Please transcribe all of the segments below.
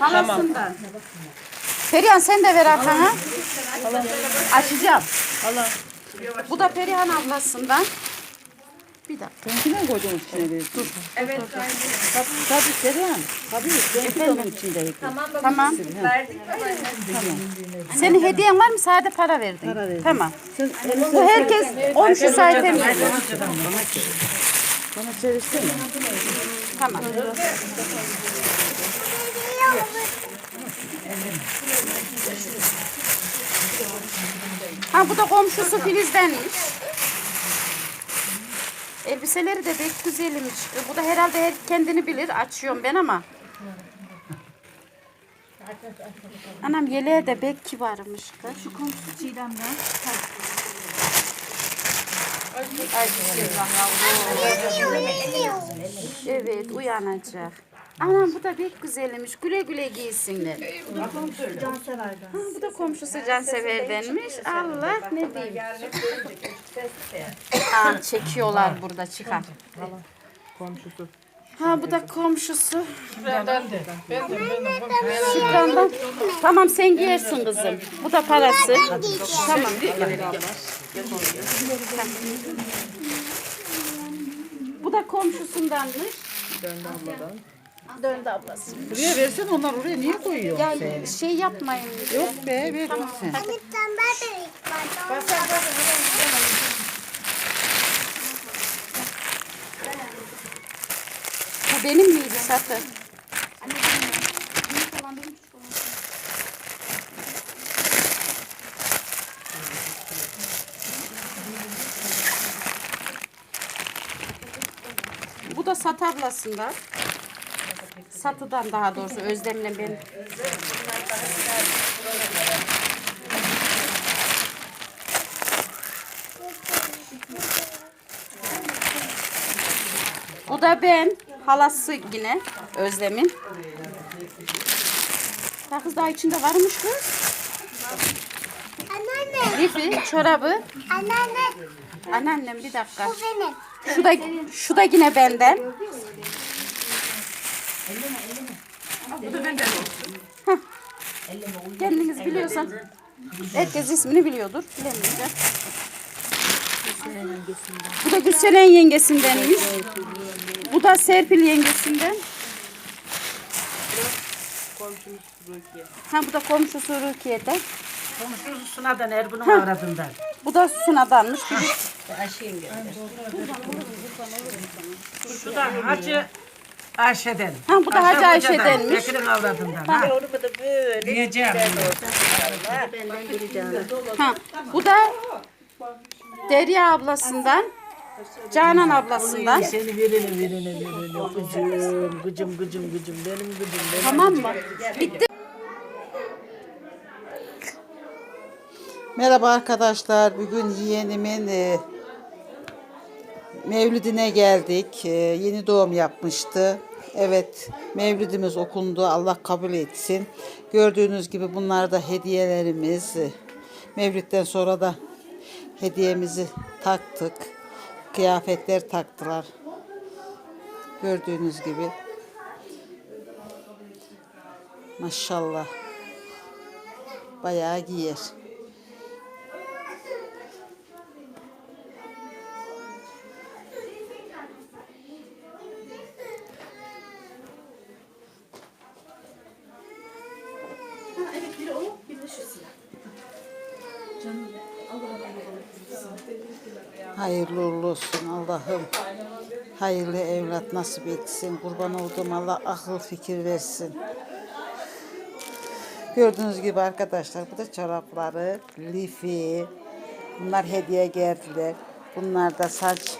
Halasından. Perihan sen de ver arkana. Açacağım. Allah. Bu da Perihan ablasından. Bir dakika. Senkine koydum içine bir. Dur. Evet. Tabii, tabii Serihan. Tabii. Benimki de onun içindeydi. Tamam. Senin hediyen var mı? Sade para verdin. Para verdim. Tamam. Sen Bu herkes 10 şu sayete mi? bana çevirsene. Tamam. Ha bu da komşusu Filiz'denmiş. Elbiseleri de pek güzelmiş. E, Bu da herhalde her kendini bilir. Açıyorum ben ama. Anam yeleğe de bek kibarmış. kız. Şu komşusu Çiğdem'den. Ay bismillah yavrum. Evet uyanacak. Anam bu da pek güzelmiş. Güle güle giysinler. Ha, bu da komşusu Cansever'denmiş. Allah ne diyeyim. Aa, çekiyorlar burada çıkar. Komşusu. Ha bu da komşusu. Şükran'dan. Tamam sen giyersin kızım. Bu da parası. Tamam. Bu da komşusundanmış. Döndü abladan. Döndü ablası. Buraya versen onlar oraya niye koyuyor? Ya şey yapmayın. Yok be ver sen. Bu benim miydi satı? Bu da Sat ablasından. Satıdan daha doğrusu Özlem'le ben. Bu da ben. Halası yine Özlem'in. Ya kız daha içinde varmış kız. Anneanne, Lifi, çorabı. anneanne, Anneannem bir dakika. bu benim. Şu da, şu da yine benden. Hah. Kendiniz biliyorsan. Herkes ismini biliyordur. Bilemeyeceğim. Bu da Gülseren yengesindenmiş. Bu da Serpil yengesinden. Ha bu da komşusu Rukiye'den. Komşusu Suna'dan Ergun'un avradından. Bu da Suna'danmış. Ayşe'nin Şu da Hacı Ayşe'den. Ha, bu da Hacı Ayşe'denmiş. Bekir'in avradından. Ha. Diyeceğim. Ha, bu da Derya ablasından, Canan ablasından. Seni verene verene verene. Gıcım gıcım gıcım gıcım. Benim gıcım benim. Tamam mı? Bitti. Merhaba arkadaşlar. Bugün yeğenimin e, mevlidine geldik. E, yeni doğum yapmıştı. Evet, mevlidimiz okundu. Allah kabul etsin. Gördüğünüz gibi bunlar da hediyelerimiz. Mevlidden sonra da hediyemizi taktık. Kıyafetler taktılar. Gördüğünüz gibi. Maşallah. Bayağı giyer. Hayırlı uğurlu olsun Allah'ım. Hayırlı evlat nasip etsin. Kurban olduğum Allah akıl fikir versin. Gördüğünüz gibi arkadaşlar bu da çorapları, lifi. Bunlar hediye geldiler. Bunlar da saç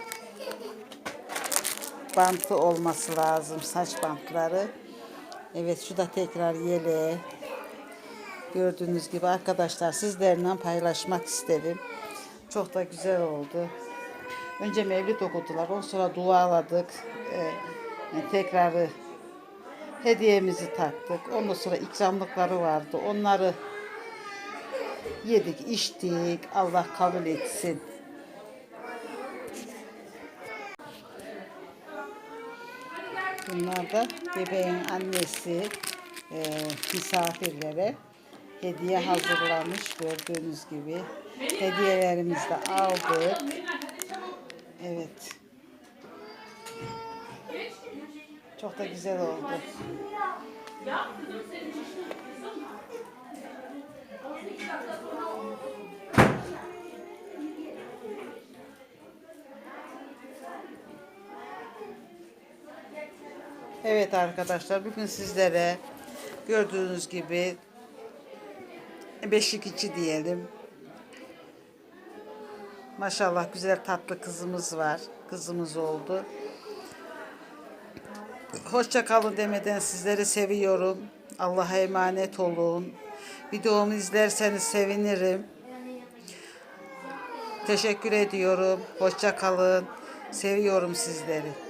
bantı olması lazım. Saç bantları. Evet şu da tekrar yeleği. Gördüğünüz gibi arkadaşlar sizlerle paylaşmak istedim. Çok da güzel oldu. Önce mevlid okudular. O sonra dualadık. Ee, tekrar hediyemizi taktık. Ondan sonra ikramlıkları vardı. Onları yedik, içtik. Allah kabul etsin. Bunlar da bebeğin annesi. e, misafirlere hediye hazırlamış gördüğünüz gibi. Hediyelerimizi de aldık. Evet. Çok da güzel oldu. Evet arkadaşlar bugün sizlere gördüğünüz gibi beşik içi diyelim. Maşallah güzel tatlı kızımız var. Kızımız oldu. Hoşça kalın demeden sizleri seviyorum. Allah'a emanet olun. Videomu izlerseniz sevinirim. Teşekkür ediyorum. Hoşça kalın. Seviyorum sizleri.